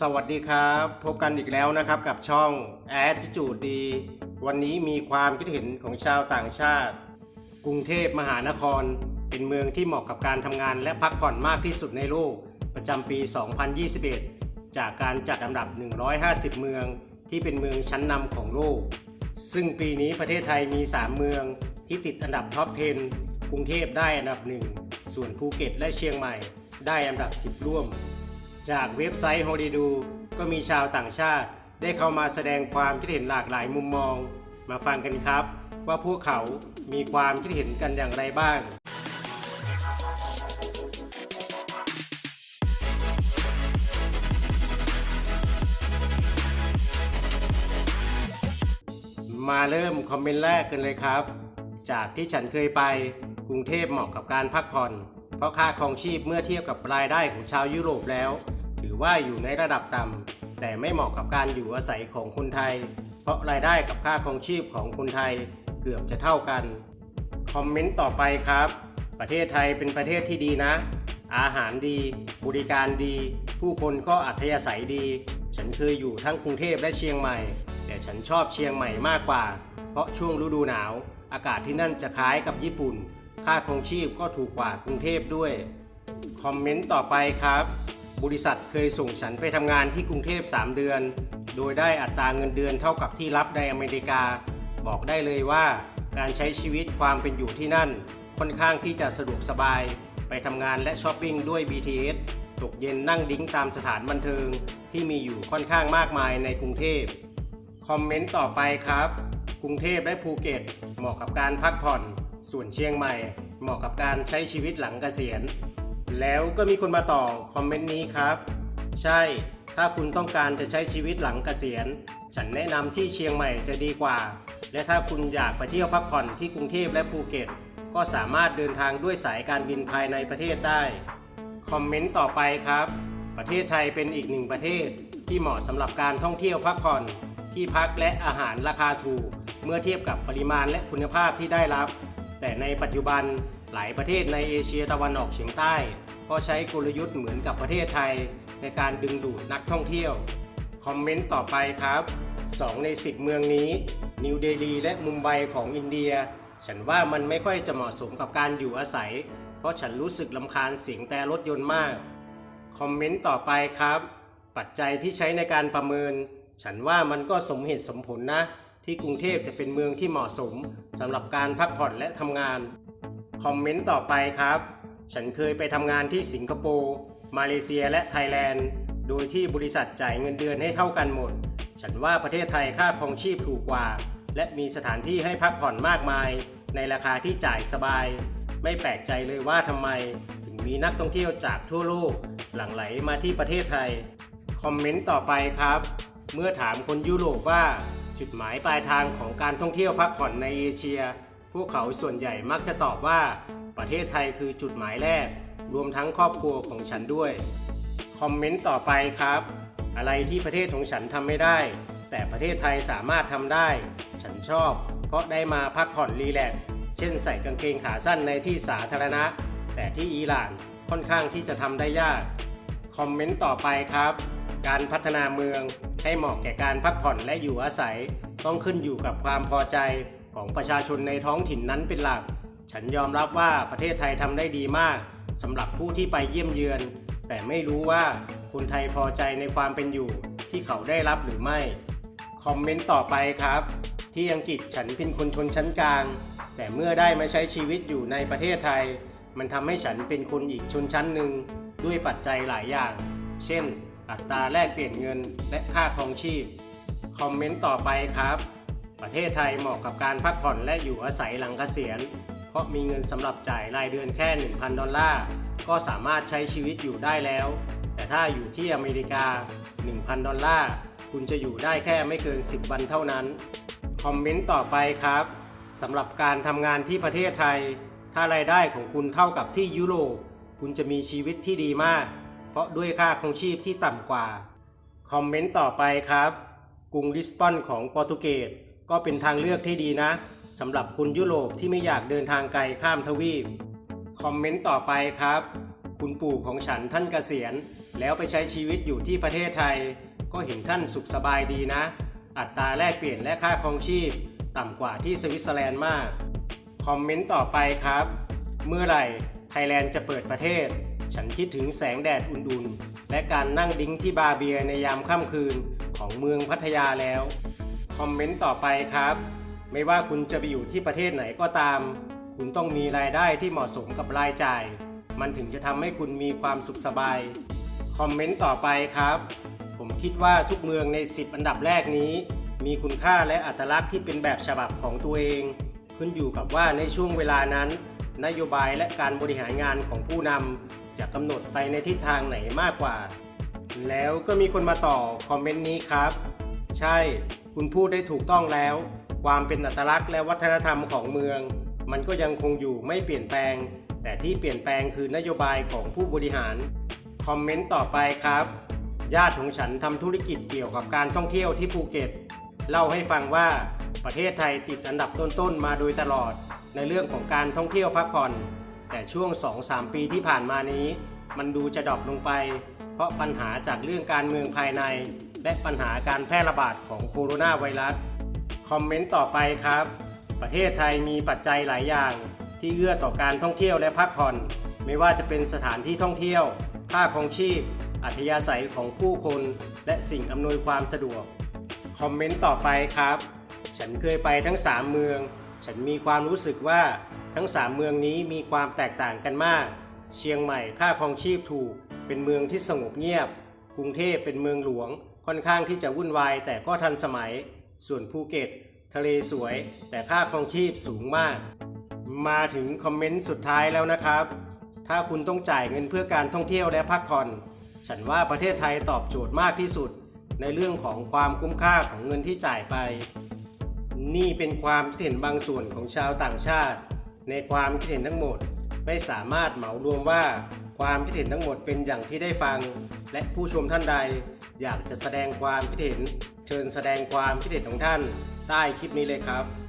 สวัสดีครับ พบกันอีกแล้วนะครับกับช่อง Attitude ดี วันนี้มีความคิดเห็นของชาวต่างชาติ กรุงเทพมหานคร เป็นเมืองที่เหมาะกับการทำงานและพักผ่อนมากที่สุดในโลก ประจำปี 2021 จากการจัดอันดับ 150 เมืองที่เป็นเมืองชั้นนำของโลก ซึ่งปีนี้ประเทศไทยมี 3 เมืองที่ติดอันดับท็อป 10 กรุงเทพได้อันดับหนึ่งส่วนภูเก็ตและเชียงใหม่ได้อันดับ 10 ร่วม จากเว็บไซต์ h o l i d o ก็มีชาวต่างชาติ ได้เข้ามาแสดงความคิดเห็นหลากหลายมุมมอง มาฟังกันครับ ว่าพวกเขามีความคิดเห็นกันอย่างไรบ้างมาเริ่มคอมเมนต์แรกกันเลยครับ จากที่ฉันเคยไปกรุงเทพเหมาะกับการพักผ่อน เพราะค่าครองชีพเมื่อเทียบกับรายได้ของชาวยุโรปแล้ว ถือว่าอยู่ในระดับต่ำแต่ไม่เหมาะกับการอยู่อาศัยของคนไทย เพราะรายได้กับค่าครองชีพของคนไทยเกือบจะเท่ากัน คอมเมนต์ต่อไปครับ ประเทศไทยเป็นประเทศที่ดีนะ อาหารดี บริการดี ผู้คนก็อัธยาศัยดี ฉันเคยอยู่ทั้งกรุงเทพและเชียงใหม่ แต่ฉันชอบเชียงใหม่มากกว่า เพราะช่วงฤดูหนาว อากาศที่นั่นจะคล้ายกับญี่ปุ่น ค่าครองชีพก็ถูกกว่ากรุงเทพด้วย คอมเมนต์ต่อไปครับ บริษัทเคยส่งฉันไปทำงานที่กรุงเทพ 3 เดือน โดยได้อัตราเงินเดือนเท่ากับที่รับในอเมริกา บอกได้เลยว่าการใช้ชีวิตความเป็นอยู่ที่นั่น ค่อนข้างที่จะสะดวกสบาย ไปทำงานและช้อปปิ้งด้วย BTS ตกเย็นนั่งดิ้งตามสถานบันเทิง ที่มีอยู่ค่อนข้างมากมายในกรุงเทพ คอมเมนต์ต่อไปครับ กรุงเทพและภูเก็ต เหมาะกับการพักผ่อน ส่วนเชียงใหม่ เหมาะกับการใช้ชีวิตหลังเกษียณ แล้วก็มีคนมาต่อคอมเมนต์นี้ครับ ใช่ ถ้าคุณต้องการจะใช้ชีวิตหลังเกษียณ ฉันแนะนำที่เชียงใหม่จะดีกว่า และถ้าคุณอยากไปเที่ยวพักผ่อนที่กรุงเทพและภูเก็ต ก็สามารถเดินทางด้วยสายการบินภายในประเทศได้ คอมเมนต์ต่อไปครับ ประเทศไทยเป็นอีกหนึ่งประเทศ ที่เหมาะสำหรับการท่องเที่ยวพักผ่อน ที่พักและอาหารราคาถูก เมื่อเทียบกับปริมาณและคุณภาพที่ได้รับ แต่ในปัจจุบันหลายประเทศในเอเชียตะวันออกเฉียงใต้ ก็ใช้กลยุทธ์เหมือนกับประเทศไทย ในการดึงดูดนักท่องเที่ยว คอมเมนต์ต่อไปครับ 2 ใน 10 เมืองนี้ นิวเดลีและมุมไบของอินเดีย ฉันว่ามันไม่ค่อยจะเหมาะสมกับการอยู่อาศัย เพราะฉันรู้สึกลำคาญเสียงแต่รถยนต์มาก คอมเมนต์ต่อไปครับ ปัจจัยที่ใช้ในการประเมิน ฉันว่ามันก็สมเหตุสมผลนะ ที่กรุงเทพจะเป็นเมืองที่เหมาะสมสำหรับการพักผ่อนและทำงาน คอมเมนต์ต่อไปครับ ฉันเคยไปทำงานที่สิงคโปร์ มาเลเซียและไทยแลนด์ โดยที่บริษัทจ่ายเงินเดือนให้เท่ากันหมด ฉันว่าประเทศไทยค่าครองชีพถูกกว่า และมีสถานที่ให้พักผ่อนมากมาย ในราคาที่จ่ายสบาย ไม่แปลกใจเลยว่าทำไม ถึงมีนักท่องเที่ยวจากทั่วโลก หลั่งไหลมาที่ประเทศไทย คอมเมนต์ต่อไปครับ เมื่อถามคนยุโรปว่า จุดหมายปลายทางของการท่องเที่ยวพักผ่อนในเอเชีย พวกเขาส่วนใหญ่มักจะตอบว่า ประเทศไทยคือจุดหมายแรก รวมทั้งครอบครัวของฉันด้วย คอมเมนต์ต่อไปครับ อะไรที่ประเทศของฉันทำไม่ได้ แต่ประเทศไทยสามารถทำได้ ฉันชอบ เพราะได้มาพักผ่อนรีแลกซ์เช่นใส่กางเกงขาสั้นในที่สาธารณะ แต่ที่อิหร่านค่อนข้างที่จะทำได้ยาก คอมเมนต์ต่อไปครับ การพัฒนาเมืองให้เหมาะแก่การพักผ่อนและอยู่อาศัย ต้องขึ้นอยู่กับความพอใจของประชาชนในท้องถิ่นนั้นเป็นหลัก ฉันยอมรับว่าประเทศไทยทำได้ดีมากสำหรับผู้ที่ไปเยี่ยมเยือน แต่ไม่รู้ว่าคนไทยพอใจในความเป็นอยู่ที่เขาได้รับหรือไม่ คอมเมนต์ต่อไปครับ ที่อังกฤษฉันเป็นคนชนชั้นกลาง แต่เมื่อได้มาใช้ชีวิตอยู่ในประเทศไทย มันทำให้ฉันเป็นคนอีกชนชั้นหนึ่งด้วยปัจจัยหลายอย่าง เช่น อัตราแลกเปลี่ยนเงินและค่าครองชีพ คอมเมนต์ต่อไปครับ ประเทศไทยเหมาะกับการพักผ่อนและอยู่อาศัยหลังเกษียณ เพราะมีเงินสำหรับจ่ายรายเดือนแค่ 1,000 ดอลลาร์ ก็สามารถใช้ชีวิตอยู่ได้แล้ว แต่ถ้าอยู่ที่อเมริกา 1,000 ดอลลาร์ คุณจะอยู่ได้แค่ไม่เกิน 10 วันเท่านั้น คอมเมนต์ต่อไปครับสำหรับการทำงานที่ประเทศไทย ถ้ารายได้ของคุณเท่ากับที่ยุโรป คุณจะมีชีวิตที่ดีมาก เพราะด้วยค่าครองชีพที่ต่ำกว่า คอมเมนต์ต่อไปครับ กรุงลิสบอนของโปรตุเกสก็เป็นทางเลือกที่ดีนะ สำหรับคุณยุโรปที่ไม่อยากเดินทางไกลข้ามทวีป คอมเมนต์ต่อไปครับ คุณปู่ของฉันท่านเกษียณ แล้วไปใช้ชีวิตอยู่ที่ประเทศไทย ก็เห็นท่านสุขสบายดีนะ อัตราแลกเปลี่ยนและค่าครองชีพ ต่ำกว่าที่สวิตเซอร์แลนด์มาก คอมเมนต์ต่อไปครับ เมื่อไหร่ไทยแลนด์จะเปิดประเทศ ฉันคิดถึงแสงแดดอุ่นๆ และการนั่งดิ้งที่บาร์เบียร์ในยามค่ำคืนของเมืองพัทยาแล้ว คอมเมนต์ต่อไปครับ ไม่ว่าคุณจะไปอยู่ที่ประเทศไหนก็ตาม คุณต้องมีรายได้ที่เหมาะสมกับรายจ่าย มันถึงจะทำให้คุณมีความสุขสบาย คอมเมนต์ต่อไปครับ ผมคิดว่าทุกเมืองใน 10 อันดับแรกนี้ มีคุณค่าและอัตลักษณ์ที่เป็นแบบฉบับของตัวเอง ขึ้นอยู่กับว่าในช่วงเวลานั้น นโยบายและการบริหารงานของผู้นำจะกำหนดไปในทิศทางไหนมากกว่า แล้วก็มีคนมาต่อคอมเมนต์นี้ครับ ใช่ คุณพูดได้ถูกต้องแล้ว ความเป็นอัตลักษณ์และวัฒนธรรมของเมือง มันก็ยังคงอยู่ไม่เปลี่ยนแปลง แต่ที่เปลี่ยนแปลงคือนโยบายของผู้บริหาร คอมเมนต์ต่อไปครับ ญาติของฉันทำธุรกิจเกี่ยวกับการท่องเที่ยวที่ภูเก็ต เล่าให้ฟังว่าประเทศไทยติดอันดับต้นๆมาโดยตลอด ในเรื่องของการท่องเที่ยวพักผ่อน แต่ช่วง 2-3 ปีที่ผ่านมานี้ มันดูจะดรอปลงไป เพราะปัญหาจากเรื่องการเมืองภายใน และปัญหาการแพร่ระบาดของโคโรนาไวรัส คอมเมนต์ต่อไปครับ ประเทศไทยมีปัจจัยหลายอย่าง ที่เอื้อต่อการท่องเที่ยวและพักผ่อน ไม่ว่าจะเป็นสถานที่ท่องเที่ยว ค่าครองชีพ อัธยาศัยของผู้คน และสิ่งอำนวยความสะดวก คอมเมนต์ต่อไปครับ ฉันเคยไปทั้ง 3 เมือง ฉันมีความรู้สึกว่าทั้ง 3 เมืองนี้มีความแตกต่างกันมาก เชียงใหม่ค่าครองชีพถูก เป็นเมืองที่สงบเงียบ กรุงเทพเป็นเมืองหลวง ค่อนข้างที่จะวุ่นวายแต่ก็ทันสมัย ส่วนภูเก็ต ทะเลสวย แต่ค่าครองชีพสูงมาก มาถึงคอมเมนต์สุดท้ายแล้วนะครับ ถ้าคุณต้องจ่ายเงินเพื่อการท่องเที่ยวและพักผ่อน ฉันว่าประเทศไทยตอบโจทย์มากที่สุด ในเรื่องของความคุ้มค่าของเงินที่จ่ายไป นี่เป็นความคิดเห็นบางส่วนของชาวต่างชาติ ในความคิดเห็นทั้งหมดไม่สามารถเหมารวมว่าความคิดเห็นทั้งหมดเป็นอย่างที่ได้ฟัง และผู้ชมท่านใด อยากจะแสดงความคิดเห็น เชิญแสดงความคิดเห็นของท่านใต้คลิปนี้เลยครับ